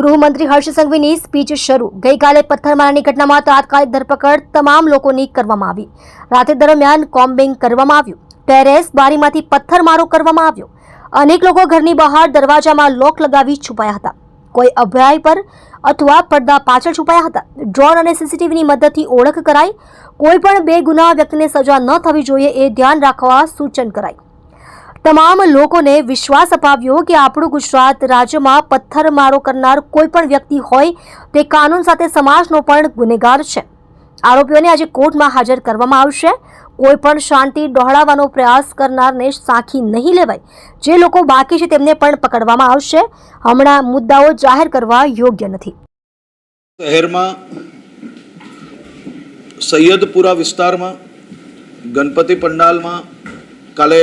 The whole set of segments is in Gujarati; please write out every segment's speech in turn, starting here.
ગૃહમંત્રી હર્ષ સંઘવીની સ્પીચ શરૂ. ગઈકાલે પથ્થરમારાની ઘટનામાં તાત્કાલિક ધરપકડ તમામ લોકોની કરવામાં આવી. રાત્રે દરમિયાન કોમ્બિંગ કરવામાં આવ્યું. ટેરેસ બારીમાંથી પથ્થરમારો કરવામાં આવ્યો. અનેક લોકો ઘરની બહાર દરવાજામાં લોક લગાવી છુપાયા હતા. કોઈ અભ્યાય પર અથવા પડદા પાછળ છુપાયા હતા. ડ્રોન અને સીસીટીવીની મદદથી ઓળખ કરાઈ. કોઈ પણ બે ગુના વ્યક્તિને સજા ન થવી જોઈએ એ ધ્યાન રાખવા સૂચન કરાઈ તમામ લોકોને વિશ્વાસ અપાવ્યો કે આપણું ગુજરાત રાજ્યમાં પથ્થરમારો કરનાર કોઈ પણ વ્યક્તિ હોય તે કાનૂન સાથે સમાજનો પણ ગુનેગાર છે. આરોપીઓને આજે કોર્ટમાં હાજર કરવામાં આવશે. કોઈ પણ શાંતિ ડહોળાવવાનો પ્રયાસ કરનારને સાખી નહીં લેવાય. જે લોકો બાકી છે તેમને પણ પકડવામાં આવશે. હમણાં મુદ્દાઓ જાહેર કરવા યોગ્ય નથી. શહેરમાં, સૈયદપુરા વિસ્તારમાં, ગણપતિ પંડાલમાં કાલે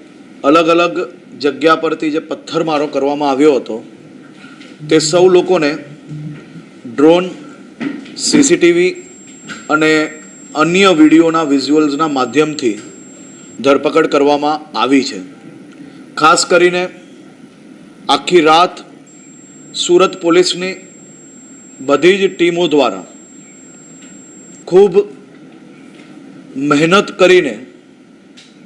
અલગ અલગ જગ્યા પરથી જે પથ્થરમારો કરવામાં આવ્યો હતો, તે સૌ લોકોને ડ્રોન, સીસીટીવી અને અન્ય વિડીયોના વિઝ્યુઅલ્સના માધ્યમથી ધરપકડ કરવામાં આવી છે. ખાસ કરીને આખી રાત સુરત પોલીસની બધી જ ટીમો દ્વારા ખૂબ મહેનત કરીને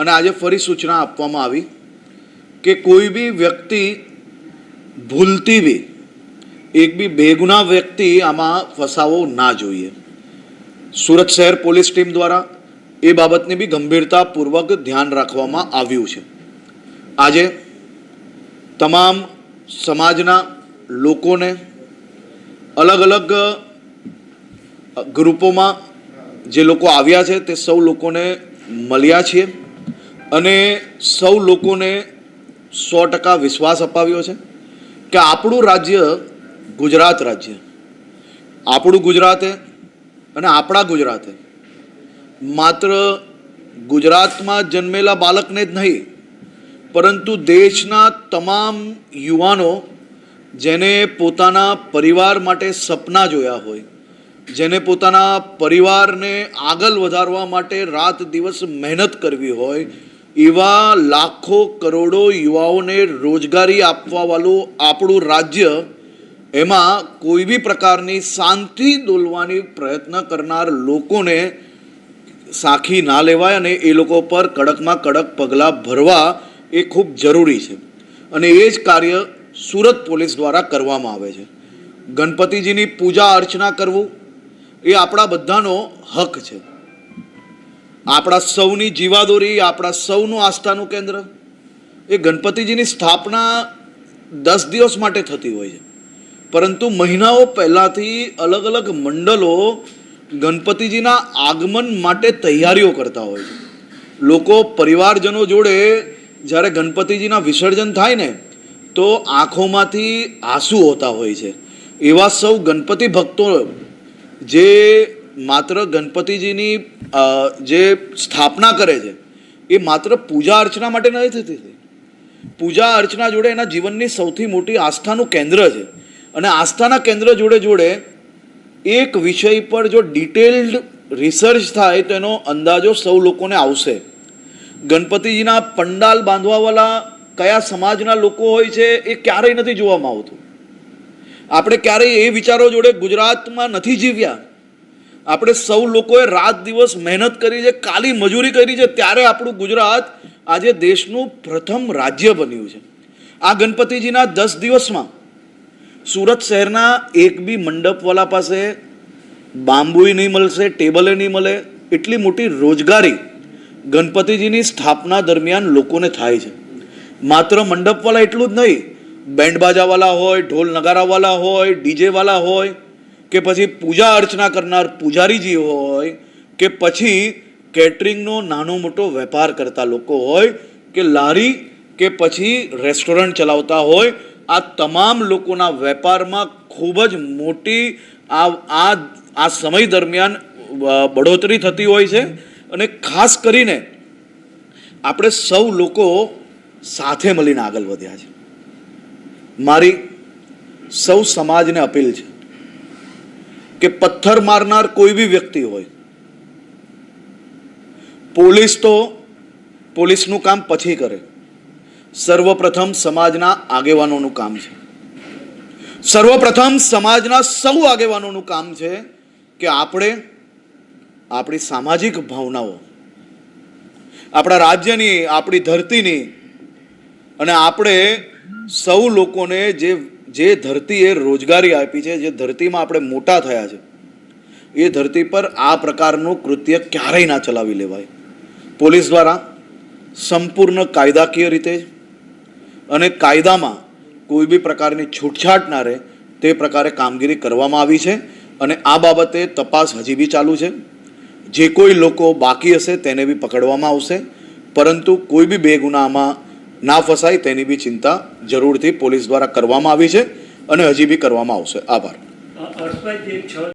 અને આજે ફરી સૂચના આપવામાં આવી કે કોઈ બી વ્યક્તિ ભૂલતી બી, એક બી બેગુના વ્યક્તિ આમાં ફસાવો ના જોઈએ. સુરત શહેર પોલીસ ટીમ દ્વારા એ બાબતની બી ગંભીરતાપૂર્વક ધ્યાન રાખવામાં આવ્યું છે. આજે તમામ સમાજના લોકોને અલગ અલગ ગ્રુપોમાં જે લોકો આવ્યા છે તે સૌ લોકોને મળ્યા છીએ. અને સૌ લોકોને સો ટકા વિશ્વાસ અપાવ્યો છે કે આપણું રાજ્ય ગુજરાત રાજ્ય. આપણું ગુજરાતે અને આપણા ગુજરાતે માત્ર ગુજરાતમાં જન્મેલા બાળકને જ નહીં, પરંતુ દેશના તમામ યુવાનો જેને પોતાના પરિવાર માટે સપના જોયા હોય, જેને પોતાના પરિવારને આગળ વધારવા માટે રાત દિવસ મહેનત કરવી હોય એવા લાખો કરોડો યુવાઓને રોજગારી આપવાવાળું આપણું રાજ્ય, એમાં કોઈ બી પ્રકારની શાંતિ દોલવાની પ્રયત્ન કરનાર લોકોને સાખી ના લેવાય અને એ લોકો પર કડકમાં કડક પગલાં ભરવા એ ખૂબ જરૂરી છે. અને એ જ કાર્ય સુરત પોલીસ દ્વારા કરવામાં આવે છે. ગણપતિજીની પૂજા અર્ચના કરવું એ આપણા બધાનો હક છે. આપણા સૌની જીવાદોરી, આપણા સૌનું આસ્થાનું કેન્દ્ર. એ ગણપતિજીની સ્થાપના દસ દિવસ માટે થતી હોય છે. પરંતુ મહિનાઓ પહેલાંથી અલગ અલગ મંડળો ગણપતિજીના આગમન માટે તૈયારીઓ કરતા હોય છે. લોકો પરિવારજનો જોડે જ્યારે ગણપતિજીના વિસર્જન થાય ને, તો આંખોમાંથી આંસુ હોતા હોય છે. એવા સૌ ગણપતિ ભક્તો જે માત્ર ગણપતિજીની જે સ્થાપના કરે છે, એ માત્ર પૂજા અર્ચના માટે નથી થતી પૂજા અર્ચના જોડે એના જીવનની સૌથી મોટી આસ્થાનું કેન્દ્ર છે. અને આસ્થાના કેન્દ્ર જોડે જોડે એક વિષય પર જો ડિટેલ્ડ રિસર્ચ થાય તો એનો અંદાજો સૌ લોકોને આવશે. ગણપતિજીના પંડાલ બાંધવાવાળા કયા સમાજના લોકો હોય છે એ ક્યારેય નથી જોવામાં આવતું. આપણે ક્યારેય એ વિચારો જોડે ગુજરાતમાં નથી જીવ્યા. આપણે સૌ લોકોએ રાત દિવસ મહેનત કરી છે, કાલી મજૂરી કરી છે, ત્યારે આપણું ગુજરાત આજે દેશનું પ્રથમ રાજ્ય બન્યું છે. આ ગણપતિજીના દસ દિવસમાં સુરત શહેરના એક બી મંડપવાલા પાસે બાંબુય નહીં મળશે, ટેબલે નહીં મળે, એટલી મોટી રોજગારી ગણપતિજીની સ્થાપના દરમિયાન લોકોને થાય છે. માત્ર મંડપવાળા એટલું જ નહીં, બેન્ડ બાજાવાળા હોય, ઢોલ નગારાવાલા હોય ડીજેવાળા હોય કે પછી પૂજા અર્ચના કરનાર પૂજારીજી હોય, કે પછી કેટરિંગનો નાનો મોટો વેપાર કરતા લોકો હોય, કે લારી, કે પછી રેસ્ટોરન્ટ ચલાવતા હોય, આ તમામ લોકોના વેપારમાં ખૂબ જ મોટી આ આ આ સમય દરમિયાન બઢોતરી થતી હોય છે. અને ખાસ કરીને આપણે સૌ લોકો સાથે મળીને આગળ વધ્યા છે. મારી સૌ સમાજને અપીલ છે. કે પથ્થર મારનાર કોઈ બી વ્યક્તિ હોય. પોલીસ તો પોલીસનું કામ પછી કરે. સર્વપ્રથમ સમાજના આગેવાનોનું કામ છે. સર્વપ્રથમ સમાજના સૌ આગેવાનોનું કામ છે કે આપણે આપણી સામાજિક ભાવનાઓ, આપણા રાજ્યની, આપણી ધરતીની અને આપણે સૌ લોકોને જે જે ધરતીએ રોજગારી આપી છે, જે ધરતીમાં આપણે મોટા થયા છે, એ ધરતી પર આ પ્રકારનું કૃત્ય ક્યારેય ના ચલાવી લેવાય. પોલીસ દ્વારા સંપૂર્ણ કાયદાકીય રીતે અને કાયદામાં કોઈ બી પ્રકારની છૂટછાટ ના રહે તે પ્રકારે કામગીરી કરવામાં આવી છે અને આ બાબતે તપાસ હજી બી ચાલુ છે. જે કોઈ લોકો બાકી હશે તેને બી પકડવામાં આવશે, પરંતુ કોઈ બી બે ગુનામાં ના ફસાય તેની બી ચિંતા જરૂરથી પોલીસ દ્વારા કરવામાં આવી છે અને હજી બી કરવામાં આવશે. આભાર.